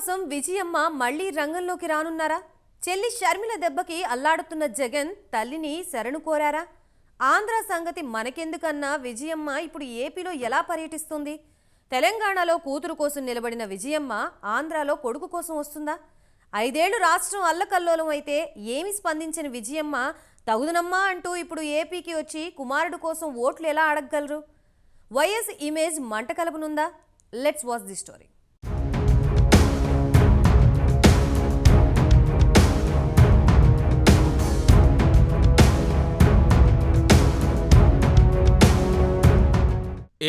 కోసం విజయమ్మ మళ్ళీ రంగంలోకి రానున్నారా? చెల్లి షర్మిల దెబ్బకి అల్లాడుతున్న జగన్ తల్లిని శరణు కోరారా? ఆంధ్ర సంగతి మనకెందుకన్నా విజయమ్మ ఇప్పుడు ఏపీలో ఎలా పర్యటిస్తుంది? తెలంగాణలో కూతురు కోసం నిలబడిన విజయమ్మ ఆంధ్రాలో కొడుకు కోసం వస్తుందా? ఐదేళ్ళు రాష్ట్రం అల్లకల్లోలం అయితే ఏమి స్పందించిన విజయమ్మ తగుదనమ్మా అంటూ ఇప్పుడు ఏపీకి వచ్చి కుమారుడు కోసం ఓట్లు ఎలా అడగగలరు? వైఎస్ ఇమేజ్ మంట కలపనుందా? Let's watch the story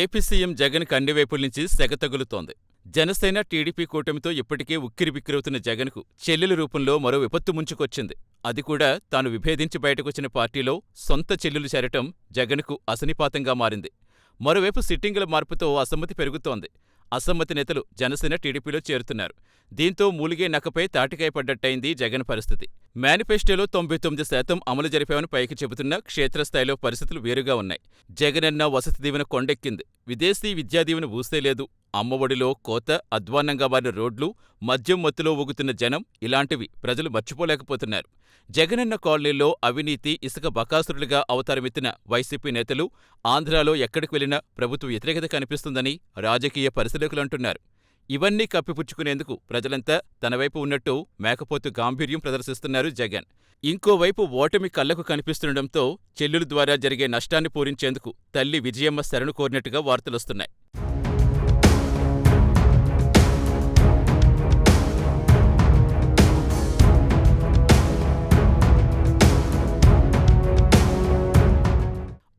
AP CM Jagan అన్ని వైపుల నుంచి సెగ తగులుతోంది. జనసేన టీడీపీ కూటమితో ఇప్పటికే ఉక్కిరిబిక్కిరవుతున్న జగన్కు చెల్లెల రూపంలో మరో విపత్తు ముంచుకొచ్చింది. అది కూడా తాను విభేదించి బయటకొచ్చిన పార్టీలో సొంత చెల్లెలు చేరటం జగన్కు అసనిపాతంగా మారింది. మరోవైపు సిట్టింగుల మార్పుతో అసమ్మతి పెరుగుతోంది. అసమ్మతి నేతలు జనసేన టీడీపీలో చేరుతున్నారు. దీంతో మూలిగే నక్కపై తాటికాయ పడ్డట్టయింది జగన్ పరిస్థితి. మేనిఫెస్టోలో తొంభై తొమ్మిది శాతం అమలు జరిపామని పైకి చెబుతున్న క్షేత్రస్థాయిలో పరిస్థితులు వేరుగా ఉన్నాయి. జగనన్న వసతి దీవెన కొండెక్కింది. విదేశీ విద్యాదీవెన ఊసేలేదు. అమ్మఒడిలో కోత అధ్వాన్నంగా మారిన రోడ్లు మద్యం మత్తులో ఊగుతున్న జనం ఇలాంటివి ప్రజలు మర్చిపోలేకపోతున్నారు. జగనన్న కాలనీలో అవినీతి ఇసుక బకాసురులుగా అవతారమెత్తిన వైసీపీ నేతలు ఆంధ్రాలో ఎక్కడికి వెళ్ళినా ప్రభుత్వ వ్యతిరేకత కనిపిస్తుందని రాజకీయ పరిశీలకులంటున్నారు ఇవన్నీ కప్పిపుచ్చుకునేందుకు ప్రజలంతా తనవైపు ఉన్నట్టు మేకపోతు గాంభీర్యం ప్రదర్శిస్తున్నారు జగన్. ఇంకోవైపు ఓటమి కళ్ళకు కనిపిస్తుండటంతో చెల్లెలు ద్వారా జరిగే నష్టాన్ని పూరించేందుకు తల్లి విజయమ్మ శరణు కోరినట్టుగా వార్తలొస్తున్నాయి.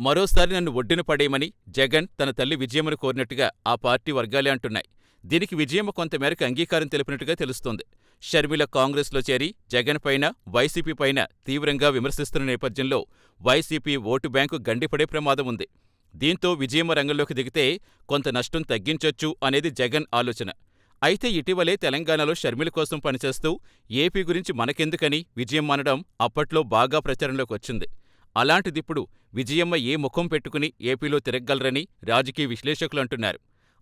మరోసారి నన్ను ఒడ్డున పడేయమని జగన్ తన తల్లి విజయమ్మను కోరినట్టుగా ఆ పార్టీ వర్గాలే అంటున్నాయి. దీనికి విజయమ్మ కొంతమేరకు అంగీకారం తెలిపినట్టుగా తెలుస్తోంది. షర్మిల కాంగ్రెస్లో చేరి జగన్ పైన వైసీపీ పైన తీవ్రంగా విమర్శిస్తున్న నేపథ్యంలో వైసీపీ ఓటు బ్యాంకు గండిపడే ప్రమాదం ఉంది. దీంతో విజయమ్మ రంగంలోకి దిగితే కొంత నష్టం తగ్గించొచ్చు అనేది జగన్ ఆలోచన. అయితే ఇటీవలే తెలంగాణలో షర్మిల కోసం పనిచేస్తూ ఏపీ గురించి మనకెందుకని విజయమ్మ అనడం అప్పట్లో బాగా ప్రచారంలోకి వచ్చింది. అలాంటిదిప్పుడు విజయమ్మ ఏ ముఖం పెట్టుకుని ఏపీలో తిరగ్గలరని రాజకీయ విశ్లేషకులంటున్నారు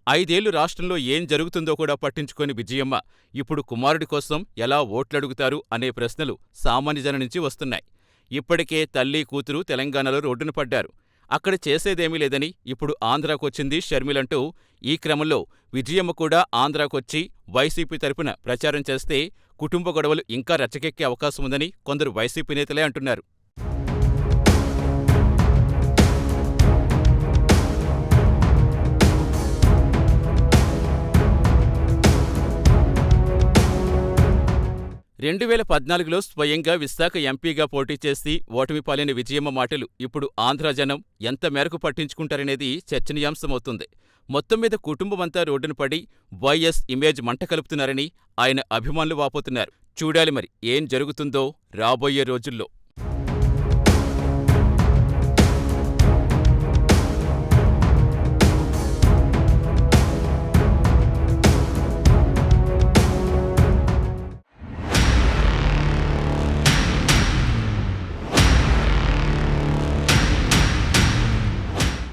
ఐదేళ్ళు రాష్ట్రంలో ఏం జరుగుతుందో కూడా పట్టించుకోని విజయమ్మ ఇప్పుడు కుమారుడి కోసం ఎలా ఓట్లడుగుతారు అనే ప్రశ్నలు సామాన్య జనం నుంచి వస్తున్నాయి. ఇప్పటికే తల్లి కూతురు తెలంగాణలో రోడ్డున పడ్డారు. అక్కడ చేసేదేమీ లేదని ఇప్పుడు ఆంధ్రాకొచ్చింది షర్మిలంటూ ఈ క్రమంలో విజయమ్మ కూడా ఆంధ్రాకొచ్చి వైసీపీ తరపున ప్రచారం చేస్తే కుటుంబ గొడవలు ఇంకా రచ్చకెక్కే అవకాశముందని కొందరు వైసీపీ నేతలే అంటున్నారు. రెండు వేల పద్నాలుగులో స్వయంగా విశాఖ ఎంపీగా పోటీ చేసి ఓటమి పాలైన విజయమ్మ మాటలు ఇప్పుడు ఆంధ్ర జనం ఎంత మేరకు పట్టించుకుంటారనేది చర్చనీయాంశమవుతుంది. మొత్తం మీద కుటుంబమంతా రోడ్డున పడి వైఎస్ ఇమేజ్ మంట కలుపుతున్నారని ఆయన అభిమానులు వాపోతున్నారు. చూడాలి మరి ఏం జరుగుతుందో రాబోయే రోజుల్లో.